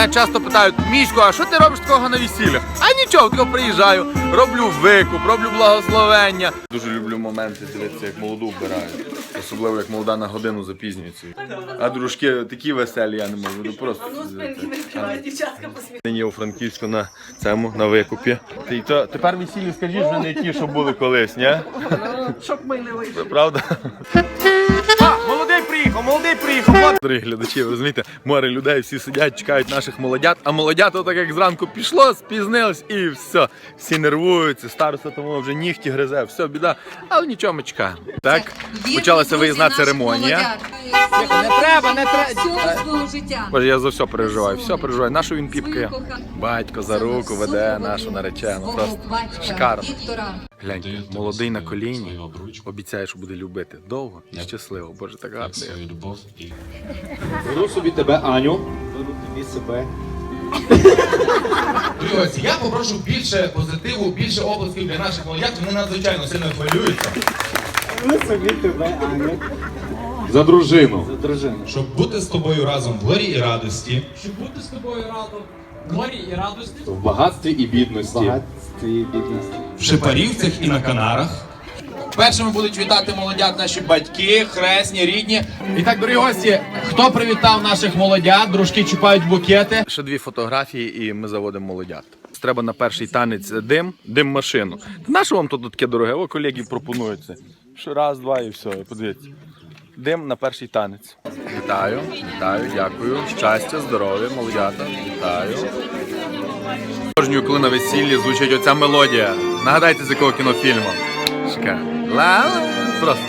Мене часто питають, Мішко, а що ти робиш такого на весіллях? А нічого, тако приїжджаю, роблю викуп, роблю благословення. Дуже люблю моменти дивитися, як молоду вбирають. Особливо як молода на годину запізнюється. А дружки такі веселі, я не можу. Ну просто. дівчатка посміхається. Нині у Франківську на цьому на викупі. Ти то тепер весілля скажіть, вже не ті, що були колись, ні? Щоб ми не вийшли. Правда? Приїхав, молодий приїхав. Дорогі глядачі, ви розумієте, море людей всі сидять, чекають наших молодят, а молодят, так як зранку пішло, спізнилось і все. Всі нервуються, староста тому вже нігті гризе, все, біда. Але нічого ми чекаємо. Так, почалася виїзна церемонія. Не треба, не треба. Свого життя. Боже, я за все переживаю, все переживаю. Нашу він піпкає. Батько за руку веде нашу наречену. Просто шикарно. Віктора. Глянь, молодий на коліні, обіцяє, що буде любити довго і щасливо. Боже, так гарно. Беру собі тебе, Аню. Беру тобі себе. Ось я попрошу більше позитиву, більше оплесків для наших молодят. Вони надзвичайно сильно хвилюються. Беру собі тебе, Аню. За дружину. За дружину. Щоб бути з тобою разом в горі і радості, щоб бути з тобою радом в горі і радості, в багатстві і бідності, Багатстві і бідності. в шипарівцях і на канарах. Першими будуть вітати молодят наші батьки, хресні, рідні. І так, дорогі гості, хто привітав наших молодят, дружки чіпають букети. Ще дві фотографії, і ми заводимо молодят. Треба на перший танець дим, дим машину. Та на що вам тут таке дороге? О, колеги пропонують це. Що раз, два і все. Подивіться. Дим на перший танець. Вітаю, вітаю, дякую. Щастя, здоров'я, молодята. Вітаю. Кожню, коли на весіллі звучить оця мелодія. Нагадайте, з якого кінофільму. Шикарно. Ла Просто.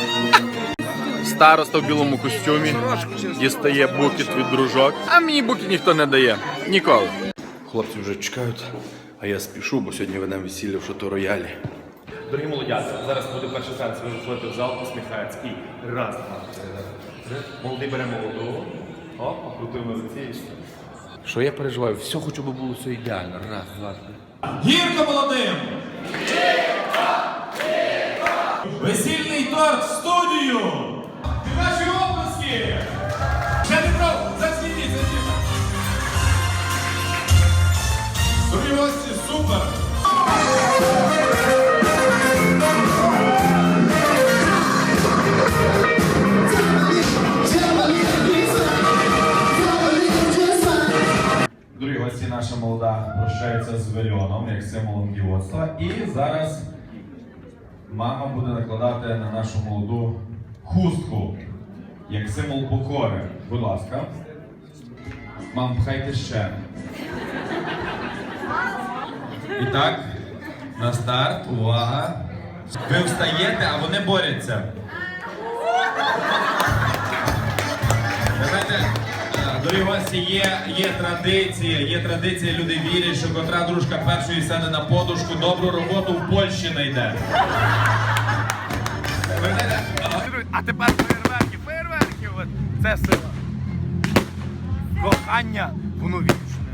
Староста в білому костюмі дістає букет від дружок. А мені букет ніхто не дає. Ніколи. Хлопці вже чекають, а я спішу, бо сьогодні ведемо весілля в шато роялі. Дорогі молодята, зараз буде перший танець, ви виходите в зал, посміхається. І раз, два, три, три. Молодий бере молодого. Оп, покрутив на лиці і все. Що я переживаю? Все хочу, би було все ідеально. Раз, два, три. Гірко молодим! Весільний торт в студію! І ваші оплески! Ще не брав! Засніміть, засніміть! Дорогі гості, супер! Наша молода прощається з Вельоном як символом дівоцтва. І зараз мама буде накладати на нашу молоду хустку як символ покори. Будь ласка. Мам, пхайте ще. І так, на старт, увага. Ви встаєте, а вони борються. Ви Знаєте, е, дорогі гості, є, є традиція, є традиція, люди вірять, що котра дружка першої сяде на подушку, добру роботу в Польщі знайде. А тепер фейерверки, фейерверки. Це сила. Кохання, воно відчує.